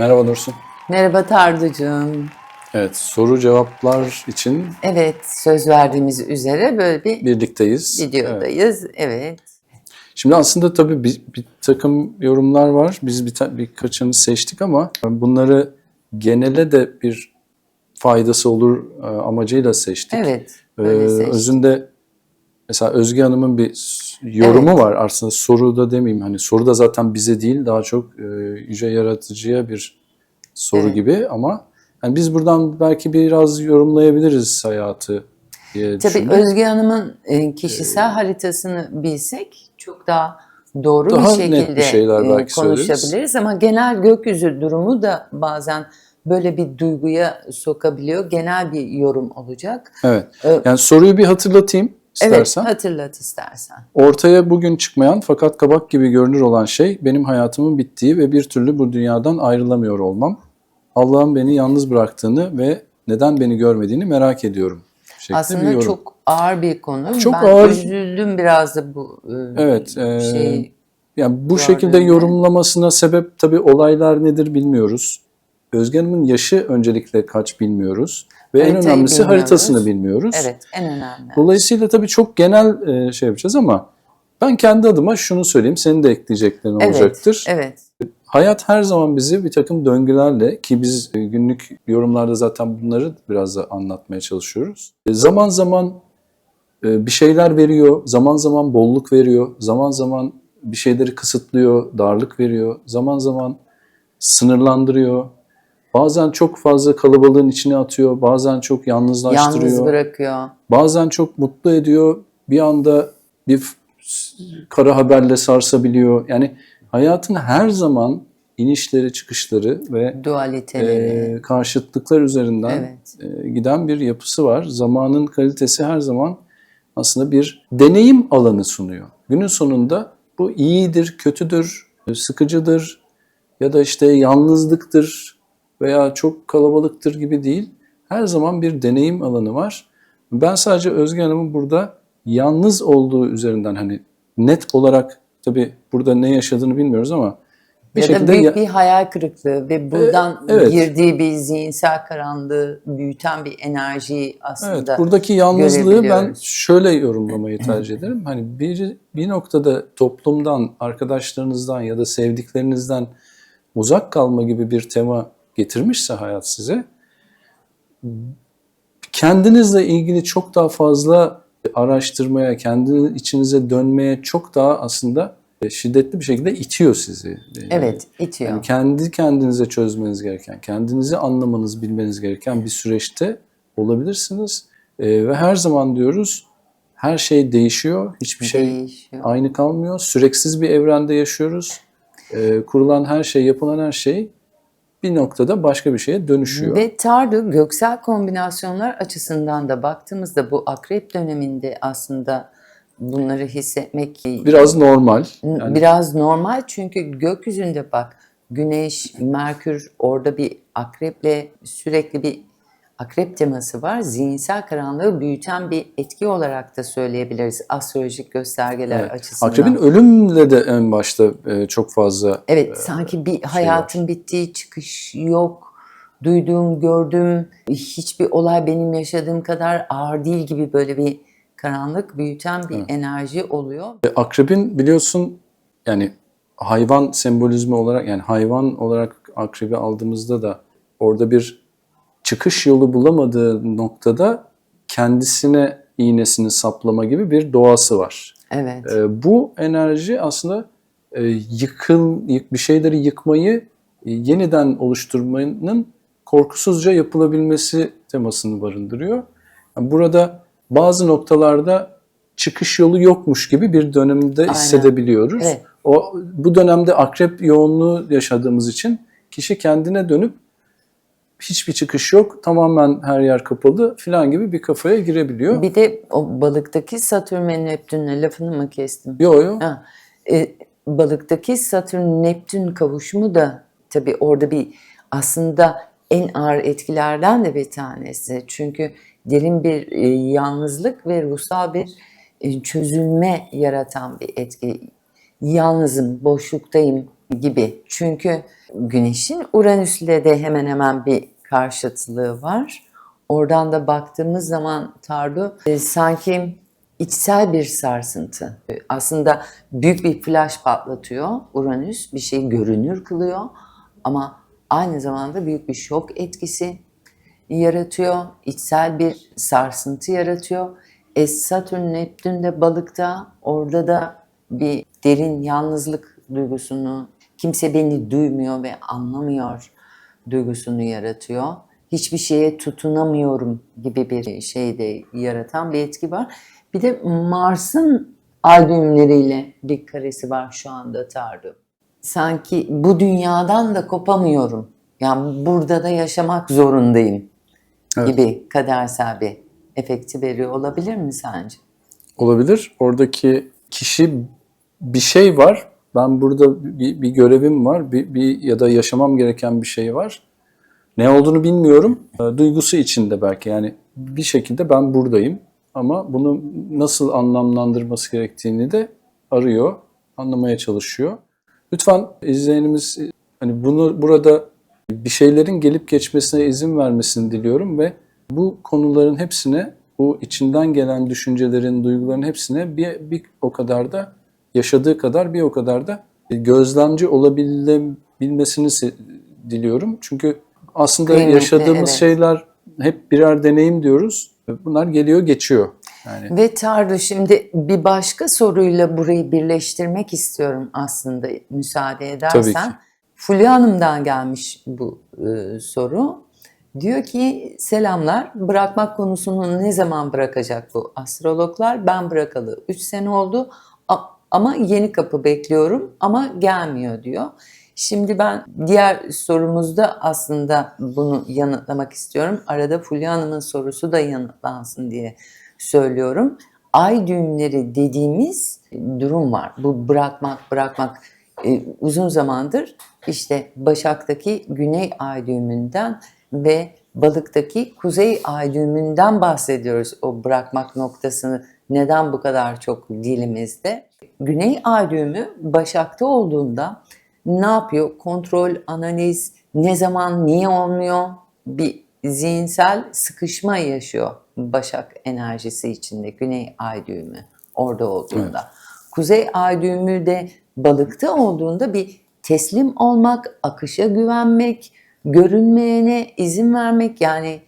Merhaba Dursun. Merhaba Tarducuğum. Evet, soru cevaplar için Evet, söz verdiğimiz üzere böyle bir birlikteyiz. Evet. videodayız. Evet. Şimdi aslında tabii bir, bir takım yorumlar var. Biz bir ta- birkaçını seçtik ama bunları genele de bir faydası olur e, amacıyla seçtik. Evet. Ee, seçtik. özünde mesela Özge Hanım'ın bir yorumu var aslında soru da demeyeyim hani soru da zaten bize değil daha çok e, yüce yaratıcıya bir soru Evet. gibi ama yani biz buradan belki biraz yorumlayabiliriz hayatı diye Tabii düşündüm. Özge Hanım'ın e, kişisel haritasını bilsek çok daha doğru Daha bir şekilde bir şeyler e, belki söyleriz. konuşabiliriz ama genel gökyüzü durumu da bazen böyle bir duyguya sokabiliyor. Genel bir yorum olacak. Evet. Ee, Yani soruyu bir hatırlatayım istersen. Evet, hatırlat istersen. Ortaya bugün çıkmayan fakat kabak gibi görünür olan şey benim hayatımın bittiği ve bir türlü bu dünyadan ayrılamıyor olmam. Allah'ın beni yalnız bıraktığını ve neden beni görmediğini merak ediyorum. bir Aslında yorum. çok ağır bir konu. Çok ben ağır. üzüldüm biraz da bu e, Evet, e, şey. Yani bu şekilde yorumlamasına sebep tabii olaylar nedir bilmiyoruz. Özge Hanım'ın yaşı öncelikle kaç bilmiyoruz. Ve en Haritayı önemlisi bilmiyoruz. haritasını bilmiyoruz. Evet, en önemli. Dolayısıyla tabii çok genel e, şey yapacağız ama ben kendi adıma şunu söyleyeyim. Senin de ekleyeceklerin Evet, olacaktır. Evet. Hayat her zaman bizi bir takım döngülerle ki biz e, günlük yorumlarda zaten bunları biraz da anlatmaya çalışıyoruz. E, Zaman zaman e, bir şeyler veriyor, zaman zaman bolluk veriyor, zaman zaman bir şeyleri kısıtlıyor, darlık veriyor, zaman zaman sınırlandırıyor. Bazen çok fazla kalabalığın içine atıyor, bazen çok yalnızlaştırıyor. Yalnız bırakıyor. Bazen çok mutlu ediyor. Bir anda bir kara haberle sarsabiliyor. Yani hayatın her zaman inişleri, çıkışları ve Dualiteleri. e, karşıtlıklar üzerinden evet. e, giden bir yapısı var. Zamanın kalitesi her zaman aslında bir deneyim alanı sunuyor. Günün sonunda bu iyidir, kötüdür, sıkıcıdır ya da işte yalnızlıktır veya çok kalabalıktır gibi değil. Her zaman bir deneyim alanı var. Ben sadece Özge Hanım'ın burada yalnız olduğu üzerinden hani net olarak tabii burada ne yaşadığını bilmiyoruz ama bir ya da şekilde büyük ya- bir hayal kırıklığı ve buradan evet. girdiği bir zihinsel karanlığı büyüten bir enerjiyi aslında Evet, buradaki yalnızlığı ben şöyle yorumlamayı tercih ederim. Hani bir, bir noktada toplumdan, arkadaşlarınızdan ya da sevdiklerinizden uzak kalma gibi bir tema getirmişse hayat size, kendinizle ilgili çok daha fazla araştırmaya, kendi içinize dönmeye çok daha aslında şiddetli bir şekilde itiyor sizi. evet itiyor. Yani kendi kendinize çözmeniz gereken, kendinizi anlamanız, bilmeniz gereken bir süreçte olabilirsiniz. Ee, ve her zaman diyoruz her şey değişiyor, hiçbir şey Değişiyor. aynı kalmıyor. Süreksiz bir evrende yaşıyoruz. Ee, kurulan her şey, yapılan her şey bir noktada başka bir şeye dönüşüyor. Ve Tardu göksel kombinasyonlar açısından da baktığımızda bu akrep döneminde aslında bunları hissetmek Biraz normal. Yani Biraz normal çünkü gökyüzünde bak Güneş, Merkür orada bir akreple sürekli bir akrep teması var. Zihinsel karanlığı büyüten bir etki olarak da söyleyebiliriz astrolojik göstergeler evet. açısından. Akrebin ölümle de en başta e, çok fazla evet sanki bir hayatın bittiği çıkış yok. Duyduğum, gördüğüm hiçbir olay benim yaşadığım kadar ağır değil gibi böyle bir karanlık büyüten bir enerji oluyor. E, Akrebin biliyorsun yani hayvan sembolizmi olarak yani hayvan olarak akrebi aldığımızda da orada bir çıkış yolu bulamadığı noktada kendisine iğnesini saplama gibi bir doğası var. Evet. E, bu enerji aslında e, yıkıl yık- bir şeyleri yıkmayı e, yeniden oluşturmanın korkusuzca yapılabilmesi temasını barındırıyor. Yani burada bazı noktalarda çıkış yolu yokmuş gibi bir dönemde Aynen. hissedebiliyoruz. Evet. O bu dönemde akrep yoğunluğu yaşadığımız için kişi kendine dönüp hiçbir çıkış yok, tamamen her yer kapalı filan gibi bir kafaya girebiliyor. Bir de o balıktaki Satürn ve Neptün'le lafını mı kestim? Yo yo. Ha, e, balıktaki Satürn-Neptün kavuşumu da tabii orada bir aslında en ağır etkilerden de bir tanesi. Çünkü derin bir e, yalnızlık ve ruhsal bir e, çözülme yaratan bir etki. Yalnızım, boşluktayım, gibi. Çünkü Güneş'in Uranüs'le de hemen hemen bir karşıtlığı var. Oradan da baktığımız zaman Tardu e, sanki içsel bir sarsıntı. E, Aslında büyük bir flash patlatıyor Uranüs. Bir şeyi görünür kılıyor. Ama aynı zamanda büyük bir şok etkisi yaratıyor. içsel bir sarsıntı yaratıyor. E, Satürn Neptün de balıkta. Orada da bir derin yalnızlık duygusunu, kimse beni duymuyor ve anlamıyor duygusunu yaratıyor. Hiçbir şeye tutunamıyorum gibi bir şey de yaratan bir etki var. Bir de Mars'ın ay düğümleriyle bir karesi var şu anda Tardu. Sanki bu dünyadan da kopamıyorum. Yani burada da yaşamak zorundayım Evet. gibi kadersel bir efekti veriyor olabilir mi sence? Olabilir. Oradaki kişi bir şey var. Ben burada bir, bir görevim var. Bir, bir ya da yaşamam gereken bir şey var. Ne olduğunu bilmiyorum. E, Duygusu içinde belki yani bir şekilde ben buradayım. Ama bunu nasıl anlamlandırması gerektiğini de arıyor, anlamaya çalışıyor. Lütfen izleyenimiz e, hani bunu burada bir şeylerin gelip geçmesine izin vermesini diliyorum ve bu konuların hepsine, bu içinden gelen düşüncelerin, duyguların hepsine bir, bir o kadar da yaşadığı kadar bir o kadar da gözlemci olabilmesini se- diliyorum. Çünkü aslında Kıymetli, yaşadığımız evet. şeyler hep birer deneyim diyoruz. Bunlar geliyor geçiyor. Yani Ve Tardu şimdi bir başka soruyla burayı birleştirmek istiyorum aslında müsaade edersen. Tabii ki. Fulya Hanım'dan gelmiş bu e, soru. Diyor ki selamlar bırakmak konusunu ne zaman bırakacak bu astrologlar? Ben bırakalı 3 sene oldu ama yeni kapı bekliyorum ama gelmiyor diyor. Şimdi ben diğer sorumuzda aslında bunu yanıtlamak istiyorum. Arada Fulya Hanım'ın sorusu da yanıtlansın diye söylüyorum. Ay düğümleri dediğimiz durum var. Bu bırakmak, bırakmak e, uzun zamandır işte Başak'taki Güney Ay düğümünden ve Balık'taki Kuzey Ay düğümünden bahsediyoruz. O bırakmak noktasını neden bu kadar çok dilimizde? Güney Ay düğümü Başak'ta olduğunda ne yapıyor? Kontrol, analiz, ne zaman, niye olmuyor? Bir zihinsel sıkışma yaşıyor Başak enerjisi içinde Güney Ay düğümü orada olduğunda. Kuzey Ay düğümü de balıkta olduğunda bir teslim olmak, akışa güvenmek, görünmeyene izin vermek yani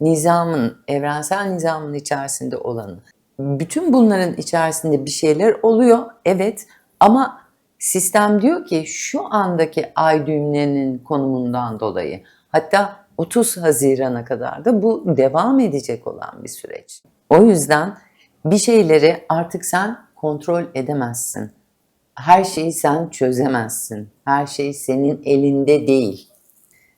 nizamın, evrensel nizamın içerisinde olanı. Bütün bunların içerisinde bir şeyler oluyor evet ama sistem diyor ki şu andaki ay düğümlerinin konumundan dolayı hatta 30 Haziran'a kadar da bu devam edecek olan bir süreç. O yüzden bir şeyleri artık sen kontrol edemezsin. Her şeyi sen çözemezsin. Her şey senin elinde değil.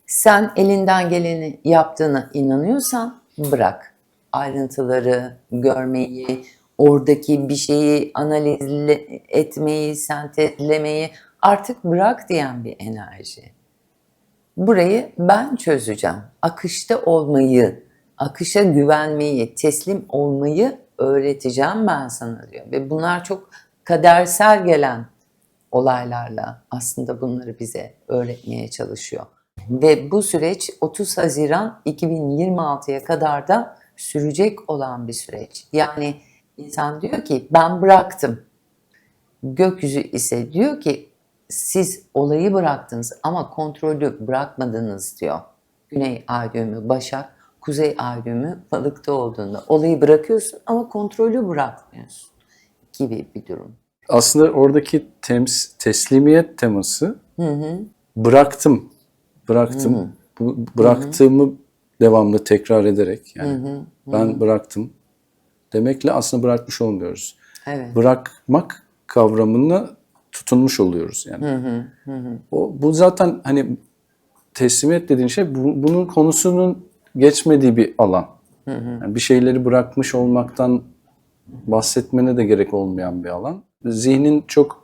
Sen elinden geleni yaptığına inanıyorsan bırak. Ayrıntıları görmeyi, oradaki bir şeyi analiz etmeyi, sentezlemeyi artık bırak diyen bir enerji. Burayı ben çözeceğim. Akışta olmayı, akışa güvenmeyi, teslim olmayı öğreteceğim ben sana diyor. Ve bunlar çok kadersel gelen olaylarla aslında bunları bize öğretmeye çalışıyor. Ve bu süreç 30 Haziran 2026'ya kadar da sürecek olan bir süreç. Yani insan diyor ki ben bıraktım. Gökyüzü ise diyor ki siz olayı bıraktınız ama kontrolü bırakmadınız diyor. Güney ay düğümü Başak, Kuzey ay düğümü balıkta olduğunda olayı bırakıyorsun ama kontrolü bırakmıyorsun gibi bir durum. aslında oradaki tems, teslimiyet teması bıraktım, bıraktım, bu, bıraktığımı devamlı tekrar ederek yani ben bıraktım demekle aslında bırakmış olmuyoruz. Evet. Bırakmak kavramına tutunmuş oluyoruz yani. O bu zaten hani teslimiyet dediğin şey bu- bunun konusunun geçmediği bir alan. Yani bir şeyleri bırakmış olmaktan bahsetmene de gerek olmayan bir alan. Zihnin çok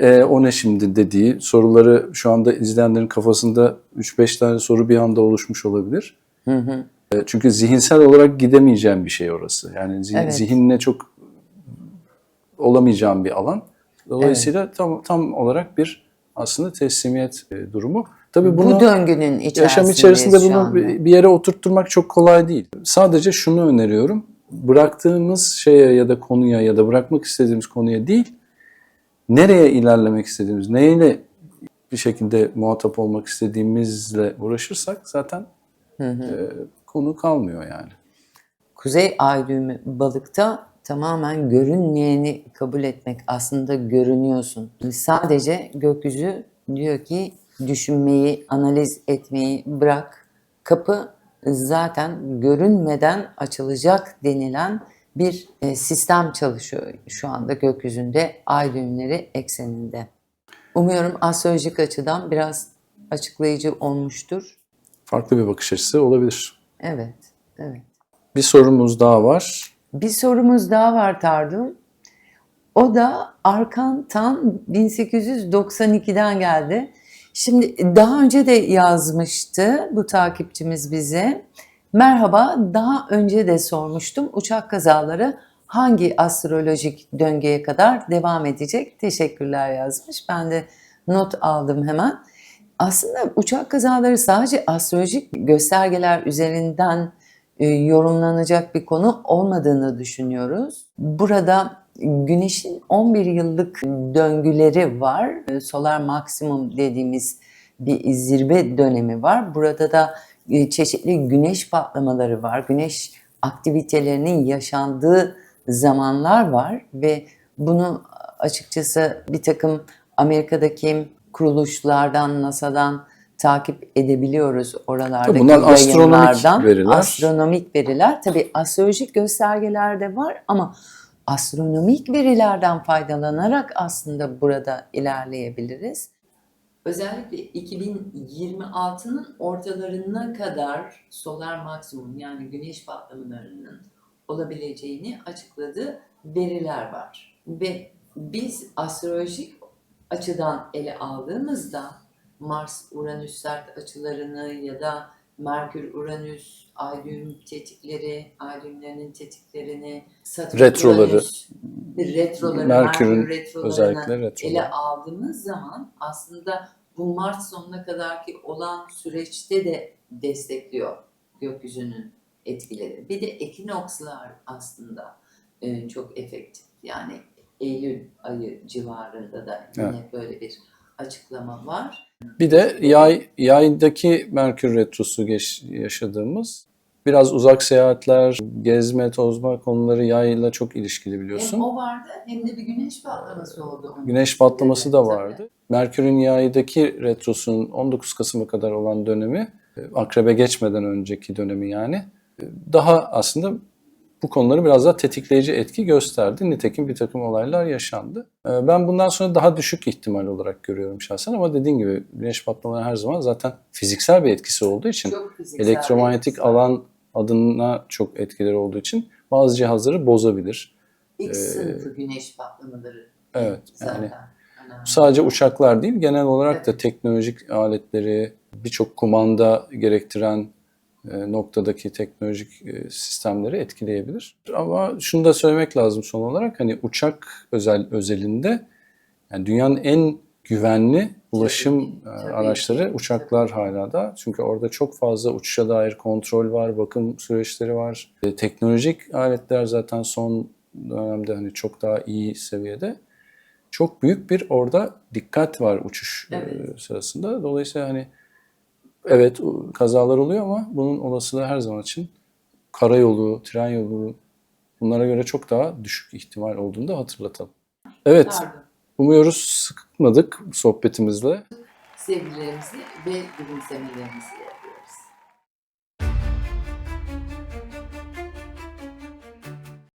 e, o ne şimdi dediği soruları şu anda izleyenlerin kafasında 3-5 tane soru bir anda oluşmuş olabilir. E, Çünkü zihinsel olarak gidemeyeceğim bir şey orası. Yani zih- Evet. zihinle çok olamayacağım bir alan. Dolayısıyla tam tam olarak bir aslında teslimiyet e, durumu. Tabii bunu Bu döngünün içerisindeyiz yaşam içerisinde bunu bir yere oturtturmak çok kolay değil. Sadece şunu öneriyorum. Bıraktığımız şeye ya da konuya ya da bırakmak istediğimiz konuya değil, nereye ilerlemek istediğimiz, neyle bir şekilde muhatap olmak istediğimizle uğraşırsak zaten e, konu kalmıyor yani. Kuzey ay düğümü balıkta tamamen görünmeyeni kabul etmek. Aslında görünüyorsun. Sadece gökyüzü diyor ki düşünmeyi, analiz etmeyi bırak. Kapı zaten görünmeden açılacak denilen bir e, sistem çalışıyor şu anda gökyüzünde ay düğümleri ekseninde. Umuyorum astrolojik açıdan biraz açıklayıcı olmuştur. Farklı bir bakış açısı olabilir. Evet, evet. Bir sorumuz daha var. Bir sorumuz daha var Tardum. O da Arkan Tan 1892'den geldi. Şimdi daha önce de yazmıştı bu takipçimiz bize. Merhaba, daha önce de sormuştum uçak kazaları hangi astrolojik döngüye kadar devam edecek? Teşekkürler yazmış. Ben de not aldım hemen. Aslında uçak kazaları sadece astrolojik göstergeler üzerinden e, yorumlanacak bir konu olmadığını düşünüyoruz. Burada Güneş'in 11 yıllık döngüleri var. E, Solar maksimum dediğimiz bir zirve dönemi var. Burada da çeşitli güneş patlamaları var. Güneş aktivitelerinin yaşandığı zamanlar var ve bunu açıkçası bir takım Amerika'daki kuruluşlardan, NASA'dan takip edebiliyoruz oralardaki Bunlar astronomik veriler. Astronomik veriler. Tabii astrolojik göstergeler de var ama astronomik verilerden faydalanarak aslında burada ilerleyebiliriz. Özellikle 2026'nın ortalarına kadar solar maksimum yani güneş patlamalarının olabileceğini açıkladığı veriler var. Ve biz astrolojik açıdan ele aldığımızda Mars-Uranüs sert açılarını ya da Merkür-Uranüs ay düğüm tetikleri, ay düğümlerinin tetiklerini, Satürn, Retroları. Uranüs, retroları, Merkür'ün Merkür retrolarını Özellikle retro. ele aldığımız zaman aslında bu Mart sonuna kadarki olan süreçte de destekliyor gökyüzünün etkileri. Bir de ekinokslar aslında e, çok efektif. Yani Eylül ayı civarında da yine böyle bir açıklama var. Bir de yay yaydaki Merkür retrosu geç, yaşadığımız biraz uzak seyahatler, gezme, tozma konuları yayla çok ilişkili Hem biliyorsun. o vardı hem de bir güneş patlaması oldu. Güneş patlaması da Tabii. Merkür'ün yaydaki retrosunun 19 Kasım'a kadar olan dönemi, e, akrebe geçmeden önceki dönemi yani, e, daha aslında bu konuları biraz daha tetikleyici etki gösterdi. Nitekim bir takım olaylar yaşandı. E, Ben bundan sonra daha düşük ihtimal olarak görüyorum şahsen ama dediğin gibi güneş patlamaları her zaman zaten fiziksel bir etkisi olduğu için elektromanyetik etkisi alan adına çok etkileri olduğu için bazı cihazları bozabilir. X sınıfı güneş patlamaları Evet zaten. yani. Sadece uçaklar değil genel olarak da teknolojik aletleri birçok kumanda gerektiren e, noktadaki teknolojik e, sistemleri etkileyebilir. Ama şunu da söylemek lazım son olarak hani uçak özel özelinde yani dünyanın en güvenli ulaşım Tabii e, tabii araçları ki, uçaklar hala da. Çünkü orada çok fazla uçuşa dair kontrol var, bakım süreçleri var. Teknolojik aletler zaten son dönemde hani çok daha iyi seviyede. Çok büyük bir orada dikkat var uçuş e, Evet. sırasında. Dolayısıyla hani evet kazalar oluyor ama bunun olasılığı her zaman için karayolu, tren yolu bunlara göre çok daha düşük ihtimal olduğunu da hatırlatalım. Evet, umuyoruz sıkmadık sohbetimizle. Sevgilerimizi ve gülümsemelerimizi